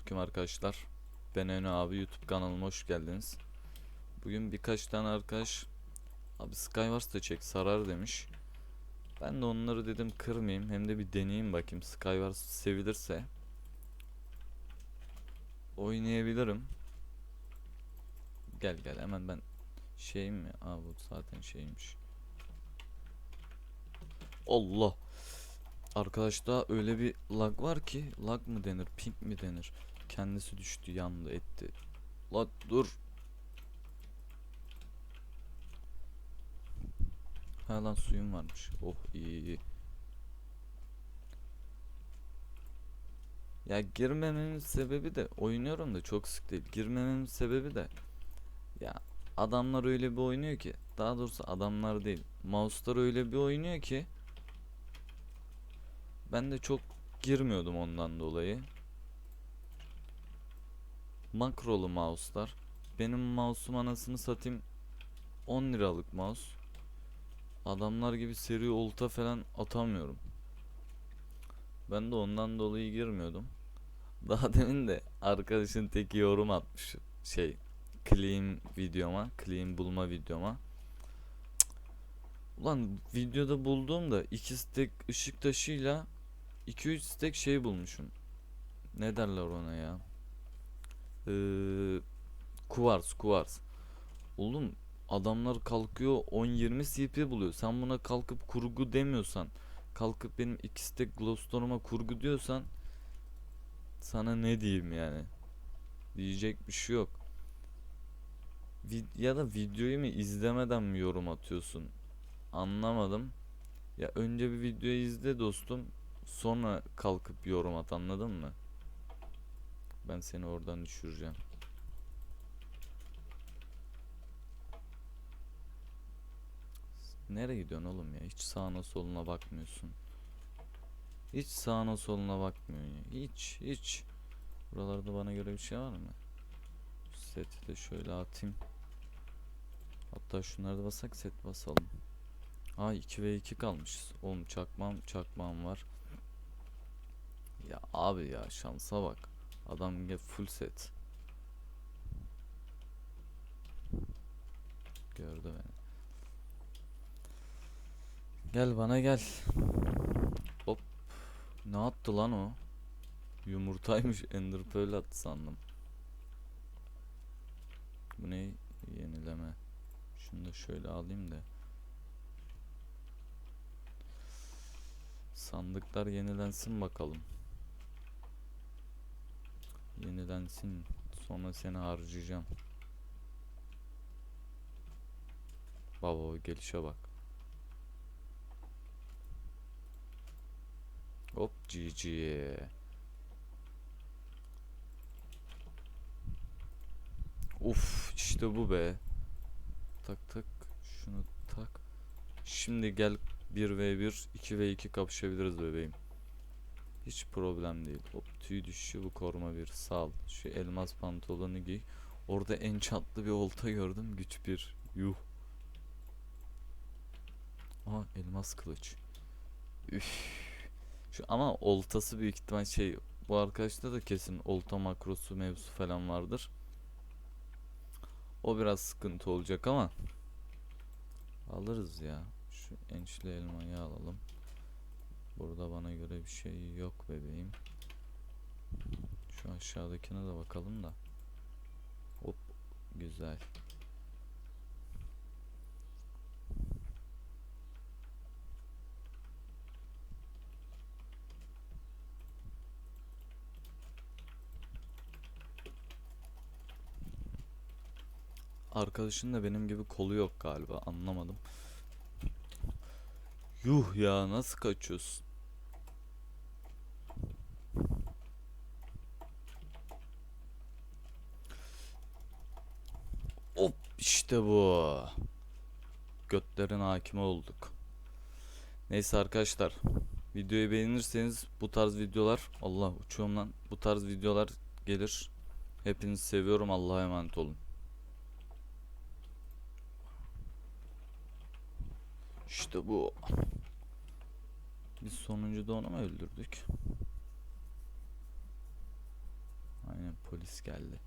Selamünaleyküm arkadaşlar. Ben Eno abi YouTube kanalıma hoş geldiniz. Bugün birkaç tane arkadaş abi Skywars da çek sarar demiş. Ben de onları dedim kırmayayım hem de bir deneyeyim bakayım Skywars sevilirse oynayabilirim. Gel gel hemen ben şeyim mi? Aa bu zaten şeymiş. Allah. Arkadaşta öyle bir lag var ki lag mı denir ping mi denir kendisi düştü yandı etti. La dur. Ha lan suyum varmış. Oh iyi iyi. Ya girmememin sebebi de oynuyorum da çok sık değil. Girmememin sebebi de ya adamlar öyle bir oynuyor ki daha doğrusu adamlar değil mouse'lar öyle bir oynuyor ki ben de çok girmiyordum ondan dolayı. Makrolu mouse'lar. Benim mouse'um anasını satayım 10 liralık mouse. Adamlar gibi seri olta falan atamıyorum. Ben de ondan dolayı girmiyordum. Daha demin de arkadaşın teki yorum atmış şey clean videoma, clean bulma videoma. Ulan videoda bulduğumda iki stek ışık taşıyla 2-3 stek şey bulmuşum. Ne derler ona ya? Ee, kuvars, kuvars. Oğlum adamlar kalkıyor 10-20 CP buluyor. Sen buna kalkıp kurgu demiyorsan, kalkıp benim iki stek glowstone'uma kurgu diyorsan sana ne diyeyim yani? Diyecek bir şey yok. Vid- ya da videoyu mu izlemeden mi yorum atıyorsun? Anlamadım. Ya önce bir videoyu izle dostum. Sonra kalkıp yorum at anladın mı? Ben seni oradan düşüreceğim. Nereye gidiyorsun oğlum ya? Hiç sağına soluna bakmıyorsun. Hiç sağına soluna bakmıyorsun ya. Hiç hiç. Buralarda bana göre bir şey var mı? Seti de şöyle atayım. Hatta şunları da basak set basalım. Ha 2 ve 2 kalmışız. Oğlum çakmam çakmam var. Ya abi ya şansa bak. Adam ya full set. Gördü beni. Gel bana gel. Hop. Ne attı lan o? Yumurtaymış. Ender Pearl attı sandım. Bu ne? Yenileme. Şunu da şöyle alayım da. Sandıklar yenilensin bakalım. Yenilensin. Sonra seni harcayacağım. Baba o gelişe bak. Hop GG. Uf işte bu be. Tak tak şunu tak. Şimdi gel 1v1 2v2 kapışabiliriz bebeğim. Hiç problem değil. Hop tüy düşüşü bu koruma bir sal. Şu elmas pantolonu giy. Orada en çatlı bir olta gördüm. Güç bir. Yuh. Aha elmas kılıç. Üf. Şu ama oltası büyük ihtimal şey bu arkadaşta da kesin olta makrosu mevzusu falan vardır. O biraz sıkıntı olacak ama alırız ya. Şu ençli elmayı alalım. Burada bana göre bir şey yok bebeğim. Şu aşağıdakine de bakalım da. Hop güzel. Arkadaşın da benim gibi kolu yok galiba anlamadım. Yuh ya nasıl kaçıyorsun? Hop işte bu. Götlerin hakimi olduk. Neyse arkadaşlar. Videoyu beğenirseniz bu tarz videolar Allah uçuyorum lan. Bu tarz videolar gelir. Hepinizi seviyorum. Allah'a emanet olun. İşte bu. Biz sonuncu da onu mu öldürdük? Aynen polis geldi.